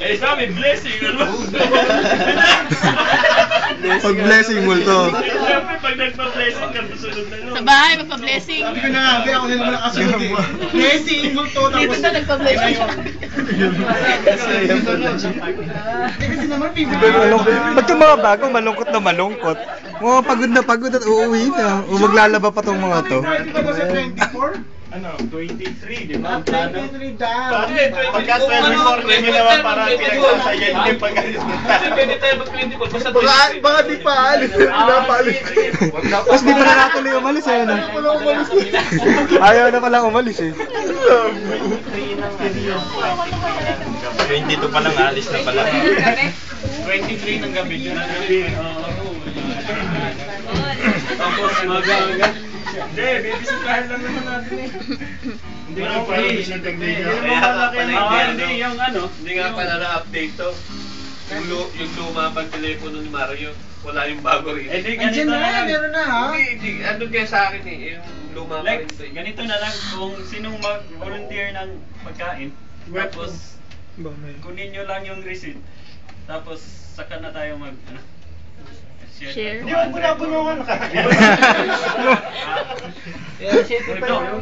Eh, sabi, blessing, ano? Pag blessing multo. Siyempre, pag nagpa-blessing ka, sunod na no. Sa bahay, magpa-blessing. Sabi ko na nga, be, ako na naman nakasunod eh. Blessing, multo, Dito tapos... na nagpa-blessing. Kasi naman. Malungkot. Ba't yung mga bago malungkot na malungkot? Mga pagod na pagod at uuwi na. O maglalaba pa tong mga to. Pwede ba ba sa 24? Ano, 23, di ba? Ah, 23 daw. Bakit? Pagka 24, review naman para pinagsasayan yung pag-alis mo. Pwede tayo mag-24, basta Baka, baka di pa alis. Pinapaalis. Tapos di pa na natuloy umalis eh. No? Ayaw na pala umalis eh. 22 pa lang, alis na pala. 23 ng gabi yun. Tapos mag-aga. Hindi, bibisitahin lang naman natin eh. Hindi nga pala free. bisita Hindi. Naman malaki ang hindi, ano. Hindi, yung ano. Hindi nga pala na-update to. Yung, lu- yung luma pang telepono ni Mario, wala yung bago rin. Eh, di, ganito na, na lang. meron na ha. Hindi, hindi. Ano kaya sa akin eh, yung luma pa Like, rin to. eh. ganito na lang kung sinong mag-volunteer ng pagkain, tapos kunin nyo lang yung receipt, tapos saka na tayo mag, ano, Share. Di ba bunabunungan ka?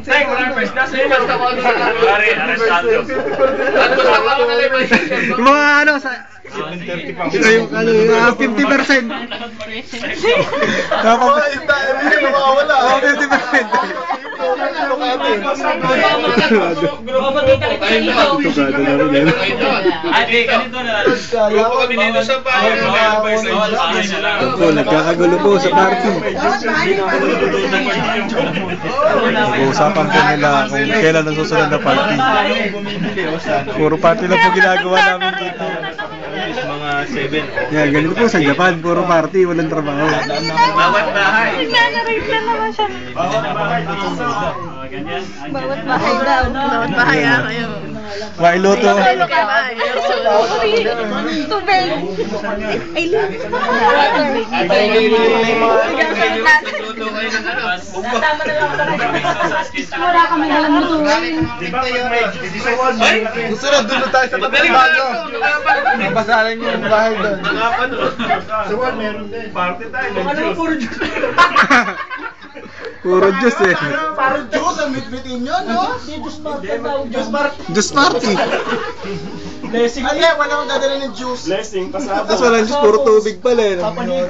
Tay, wala first class eh. Basta ko ano na lang. Pare, arestado. Ano ano na lang yung mga ano, sa, ito yung ano, ah, 50%. Tapos, oh, 50%. Pa dito. Ayun na. Tukado na rin na. Di, ganito na lang. Grupo kami dito sa bahay. Bawal, bawal, bahay na lang. Opo, nagkakagulo po sa party. Usapan po nila kung kailan ang susunod na party. Puro party lang po ginagawa namin dito. Mga 7. Yan, ganito po sa Japan, puro party, walang trabaho. Bawat bahay. Nagnanarate na naman siya. Bawal bahay sa ganyan. Bawat bahay daw. Bawat bahay ah, kayo. Mailuto. Tubig. Ay, ano. Na. Wala kami alam Ay! Susunod, doon tayo sa na. Mabasahan niyo yung bahay doon. Sa one, meron din. Party tayo. Ano puro Puro juice eh. Parang Diyos ang mitbitin nyo, no? Diyos party. Juice party. Blessing. Ay, wala akong dadala ng juice. Blessing, pasado. Tapos walang juice, puro tubig pala eh.